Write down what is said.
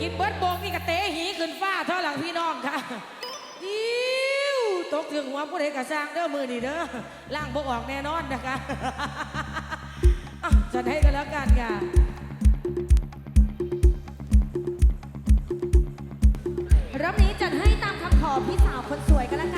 กินเบิร์ดโบกนี่กะเตะหีขึ้นฟ้าเท่าหลังพี่น้องค่ะยิ้วตกถึงหัวผู้ใดกระสร้างเด้อมือนี่เด้อล่างบกออกแน่นอนนะคะจะให้กันแล้วกันค่ะรอบนี้จัดให้ตามคำขอพี่สาวคนสวยกันแล้วกัน